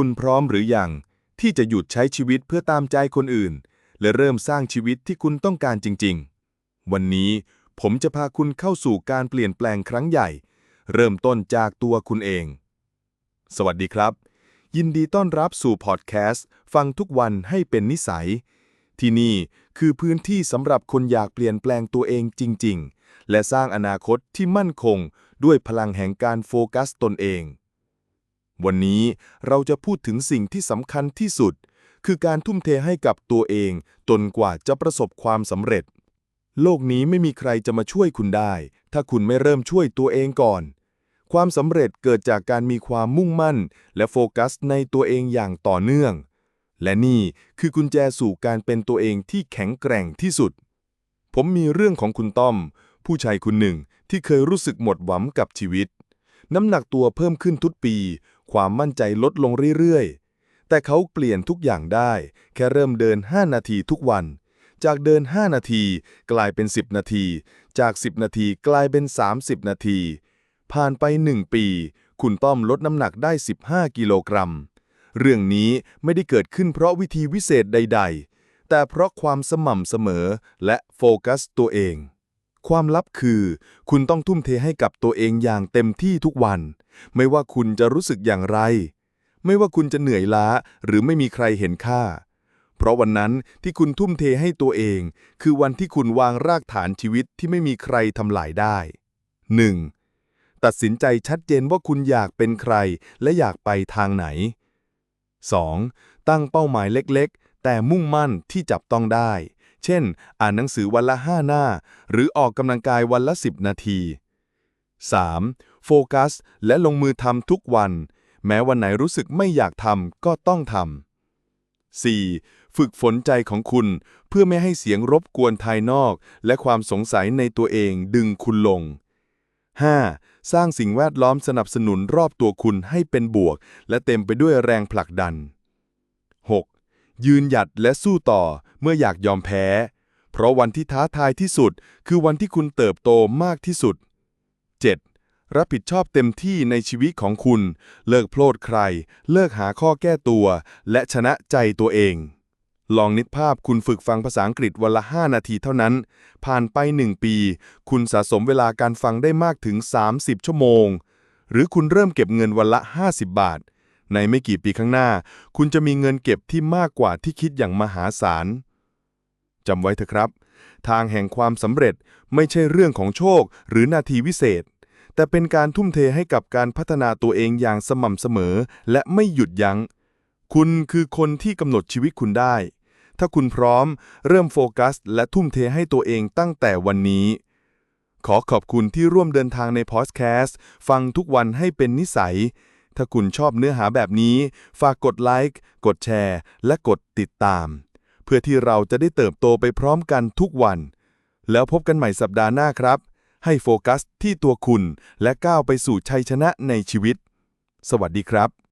คุณพร้อมหรือยัง ที่จะหยุดใช้ชีวิตเพื่อตามใจคนอื่น และเริ่มสร้างชีวิตที่คุณต้องการจริง ๆ วันนี้ผมจะพาคุณเข้าสู่การเปลี่ยนแปลงครั้งใหญ่ เริ่มต้นจากตัวคุณเอง สวัสดีครับ ยินดีต้อนรับสู่พอดแคสต์ฟังทุกวันให้เป็นนิสัย ที่นี่คือพื้นที่สำหรับคนอยากเปลี่ยนแปลงตัวเองจริง ๆ และสร้างอนาคตที่มั่นคงด้วยพลังแห่งการโฟกัสตนเอง วันนี้เราจะพูดถึงสิ่งที่สำคัญที่สุด คือการทุ่มเทให้กับตัวเองจนกว่าจะประสบความสำเร็จ โลกนี้ไม่มีใครจะมาช่วยคุณได้ ถ้าคุณไม่เริ่มช่วยตัวเองก่อน ความสำเร็จเกิดจากการมีความมุ่งมั่น และโฟกัสในตัวเองอย่างต่อเนื่อง และนี่คือกุญแจสู่การเป็นตัวเองที่แข็งแกร่งที่สุด ผมมีเรื่องของคุณต้อม ผู้ชายคนหนึ่งที่เคยรู้สึกหมดหวังกับชีวิต น้ำหนักตัวเพิ่มขึ้นทุกปี ความมั่นใจลดลงเรื่อยๆ แต่เขาเปลี่ยนทุกอย่างได้ แค่เริ่มเดิน 5 นาทีทุกวัน จากเดิน 5 นาทีกลายเป็น 10 นาที จาก 10 นาทีกลายเป็น 30 นาที ผ่านไป 1 ปี คุณต้อมลดน้ำหนักได้ 15 กิโลกรัม เรื่องนี้ไม่ได้เกิดขึ้นเพราะวิธีวิเศษใด ๆ แต่เพราะความสม่ำเสมอและโฟกัสตัวเอง ความลับคือ คุณต้องทุ่มเทให้กับตัวเองอย่างเต็มที่ทุกวัน ไม่ว่าคุณจะรู้สึกอย่างไร ไม่ว่าคุณจะเหนื่อยล้าหรือไม่มีใครเห็นค่า เพราะวันนั้นที่คุณทุ่มเทให้ตัวเอง คือวันที่คุณวางรากฐานชีวิตที่ไม่มีใครทำลายได้ 1. ตัดสินใจชัดเจนว่าคุณอยากเป็นใครและอยากไปทางไหน 2. ตั้งเป้าหมายเล็กๆ แต่มุ่งมั่นที่จับต้องได้ เช่น อ่านหนังสือวันละ 5 หน้า หรือออกกำลังกายวันละ 10 นาที 3. โฟกัส และลงมือทำทุกวัน แม้วันไหนรู้สึกไม่อยากทำก็ต้องทำ 4. ฝึกฝนใจของคุณเพื่อไม่ให้เสียงรบกวนภายนอก และความสงสัยในตัวเองดึงคุณลง 5. สร้างสิ่งแวดล้อมสนับสนุนรอบตัวคุณให้เป็นบวก และเต็มไปด้วยแรงผลักดัน ยืนหยัดและสู้ต่อเมื่ออยากยอมแพ้ เพราะวันที่ท้าทายที่สุด คือวันที่คุณเติบโตมากที่สุด 7. รับผิดชอบเต็มที่ในชีวิตของคุณ เลิกโพลดใคร เลิกหาข้อแก้ตัว และชนะใจตัวเอง ลองนึกภาพคุณฝึกฟังภาษาอังกฤษวันละ 5 นาทีเท่านั้น ผ่านไป 1 ปี คุณสะสมเวลาการฟังได้มากถึง 30 ชั่วโมง หรือคุณเริ่มเก็บเงินวันละ 50 บาท ในไม่กี่ปีข้างหน้า คุณจะมีเงินเก็บที่มากกว่าที่คิดอย่างมหาศาลจำไว้เถอะครับ ทางแห่งความสำเร็จไม่ใช่เรื่องของโชคหรือนาทีวิเศษ แต่เป็นการทุ่มเทให้กับการพัฒนาตัวเองอย่างสม่ำเสมอ และไม่หยุดยัง้ง คุณคือคนที่กำหนดชีวิตคุณได้ ถ้าคุณพร้อม เริ่มโฟกัส และทุ่มเทให้ตัวเองตั้งแต่วันนี้ ขอขอบคุณที่ร่วมเดินทางในพอดแคสต์ฟังทุกวันให้เป็นนิสัย ถ้าคุณชอบเนื้อหาแบบนี้ ฝากกดไลค์ กดแชร์ และกดติดตาม เพื่อที่เราจะได้เติบโตไปพร้อมกันทุกวัน แล้วพบกันใหม่สัปดาห์หน้าครับ ให้โฟกัสที่ตัวคุณและก้าวไปสู่ชัยชนะในชีวิต สวัสดีครับ